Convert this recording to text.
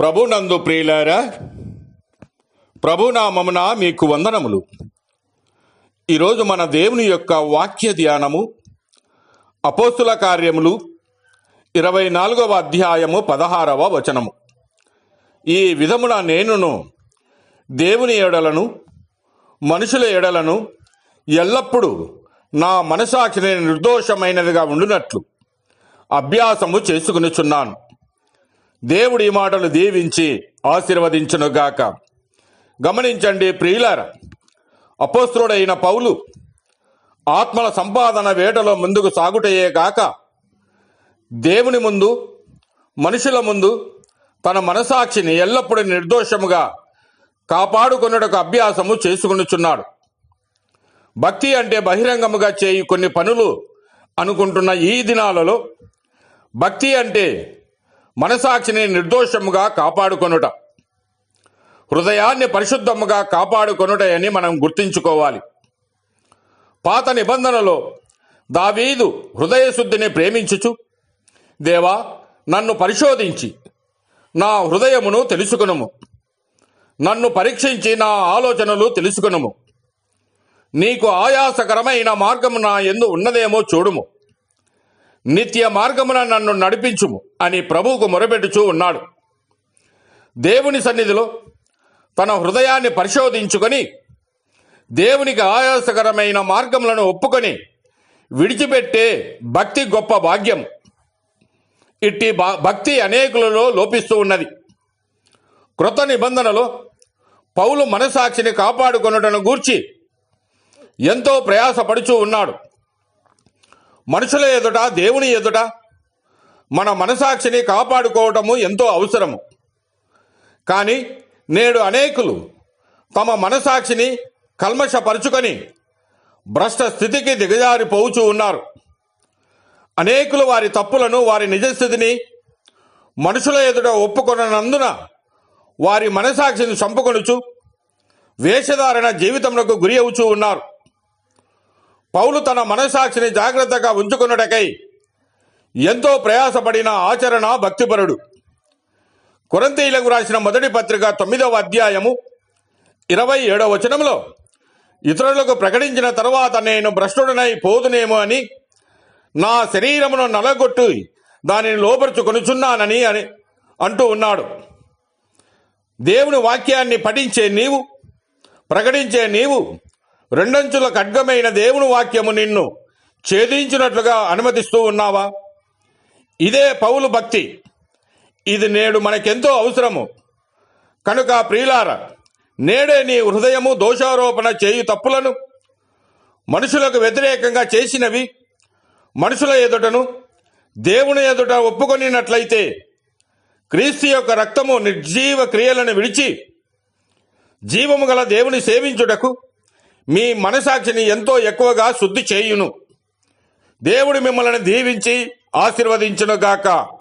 ప్రభునందు ప్రియులారా ప్రభునామమున మీకు వందనములు. ఈరోజు మన దేవుని యొక్క వాక్య ధ్యానము అపోస్తుల కార్యములు ఇరవై నాలుగవ అధ్యాయము పదహారవ వచనము. ఈ విధమున నేనును దేవుని ఎడలను మనుషుల ఎడలను ఎల్లప్పుడూ నా మనసాక్షిని నిర్దోషమైనదిగా ఉండునట్లు అభ్యాసము చేసుకునిచున్నాను. దేవుడి మాటలు దీవించి ఆశీర్వదించునుగాక. గమనించండి ప్రియులార అపోస్త్రుడైన పౌలు ఆత్మల సంపాదన వేటలో ముందుకు సాగుటయే కాక దేవుని ముందు మనుషుల ముందు తన మనసాక్షిని ఎల్లప్పుడూ నిర్దోషముగా కాపాడుకొనుటకు అభ్యాసము చేసుకునిచున్నాడు. భక్తి అంటే బహిరంగముగా చేయి కొన్ని పనులు అనుకుంటున్న ఈ దినాలలో భక్తి అంటే మనసాక్షిని నిర్దోషముగా కాపాడుకొనుట హృదయాన్ని పరిశుద్ధముగా కాపాడుకొనుట అని మనం గుర్తించుకోవాలి. పాత నిబంధనలో దావీదు హృదయ శుద్ధిని ప్రేమించుచు దేవా నన్ను పరిశోధించి నా హృదయమును తెలుసుకునుము. నన్ను పరీక్షించి నా ఆలోచనలు తెలుసుకునుము. నీకు ఆయాసకరమైన మార్గము నా ఎందు ఉన్నదేమో చూడుము. నిత్య మార్గమున నన్ను నడిపించుము అని ప్రభువుకు మొరపెట్టుచూ ఉన్నాడు. దేవుని సన్నిధిలో తన హృదయాన్ని పరిశోధించుకొని దేవునికి ఆయాసకరమైన మార్గములను ఒప్పుకొని విడిచిపెట్టే భక్తి గొప్ప భాగ్యం ఇట్టి భా- భక్తి అనేకులలో లోపిస్తూ ఉన్నది. కృత నిబంధనలో పౌలు మనసాక్షిని కాపాడుకొనుటను గూర్చి ఎంతో ప్రయాసపడుచూ ఉన్నాడు. మనుషుల ఎదుట దేవుని ఎదుట మన మనసాక్షిని కాపాడుకోవటము ఎంతో అవసరము. కానీ నేడు అనేకులు తమ మనసాక్షిని కల్మషపరుచుకొని భ్రష్ట స్థితికి దిగజారిపోవుచూ ఉన్నారు. అనేకులు వారి తప్పులను వారి నిజస్థితిని మనుషుల ఎదుట ఒప్పుకొనందున వారి మనసాక్షిని చంపుకొనుచు వేషధారణ జీవితంలో గురి అవుచూ ఉన్నారు. పౌలు తన మనసాక్షిని జాగ్రత్తగా ఉంచుకున్నటకై ఎంతో ప్రయాసపడిన ఆచరణ భక్తిపరుడు. కొరంతీలకు రాసిన మొదటి పత్రిక తొమ్మిదవ అధ్యాయము ఇరవై ఏడవ వచనంలో ఇతరులకు ప్రకటించిన తరువాత నేను భ్రష్టుడనై పోదునేమో అని నా శరీరమును నలగొట్టు దానిని లోపరుచుకొనుచున్నానని అని అంటూ ఉన్నాడు. దేవుని వాక్యాన్ని పఠించే నీవు ప్రకటించే నీవు రెండంచుల ఖడ్గమైన దేవుని వాక్యము నిన్ను ఛేదించినట్లుగా అనుమతిస్తూ ఉన్నావా? ఇదే పౌలు భక్తి. ఇది నేడు మనకెంతో అవసరము. కనుక ప్రియులార నేడే నీ హృదయము దోషారోపణ చేయు తప్పులను మనుషులకు వ్యతిరేకంగా చేసినవి మనుషుల ఎదుటను దేవుని ఎదుట ఒప్పుకొనినట్లయితే క్రీస్తు యొక్క రక్తము నిర్జీవ క్రియలను విడిచి జీవము గల దేవుని సేవించుటకు మీ మనసాక్షిని ఎంతో ఎక్కువగా శుద్ధి చేయును. దేవుడు మిమ్మల్ని దీవించి ఆశీర్వదించునుగాక.